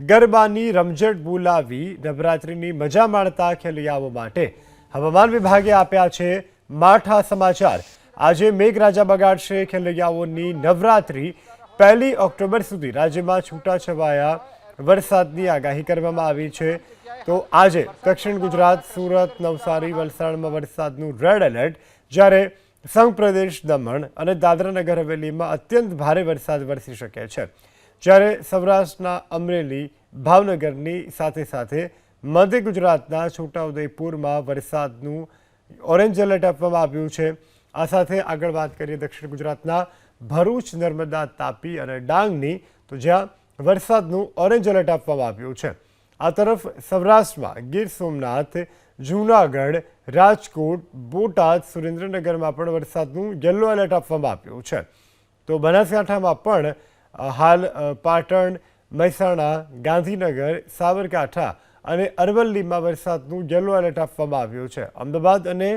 ગરબાની રમઝટ બોલાવી નવરાત્રિની મજા માણતા ખેલૈયાઓ માટે હવામાન વિભાગે આપ્યા છે માઠા સમાચાર. આજે મેઘરાજા બગાડશે ખેલૈયાઓની નવરાત્રિ. પહેલી ઓક્ટોબર સુધી રાજ્યમાં છૂટાછવાયા વરસાદની આગાહી કરવામાં આવી છે. તો આજે દક્ષિણ ગુજરાત, સુરત, નવસારી, વલસાડમાં વરસાદનું રેડ એલર્ટ. જ્યારે સંઘ પ્રદેશ દમણ અને દાદરાનગર હવેલીમાં અત્યંત ભારે વરસાદ વરસી શકે છે. જ્યારે સૌરાષ્ટ્રના અમરેલી, ભાવનગરની સાથે સાથે મધ્ય ગુજરાતના છોટાઉદેપુરમાં વરસાદનું ઓરેન્જ એલર્ટ આપવામાં આવ્યું છે. આ સાથે આગળ વાત કરીએ દક્ષિણ ગુજરાતના ભરૂચ, નર્મદા, તાપી અને ડાંગની, તો જ્યાં વરસાદનું ઓરેન્જ એલર્ટ આપવામાં આવ્યું છે. આ તરફ સૌરાષ્ટ્રમાં ગીર સોમનાથ, જૂનાગઢ, રાજકોટ, બોટાદ, સુરેન્દ્રનગરમાં પણ વરસાદનું યલો એલર્ટ આપવામાં આવ્યું છે. તો બનાસકાંઠામાં પણ હાલ પાટણ, મહેસાણા, ગાંધીનગર, સાબરકાંઠા અને અરવલ્લીમાં વરસાદનું યલો એલર્ટ આપવામાં આવ્યું છે. અમદાવાદ અને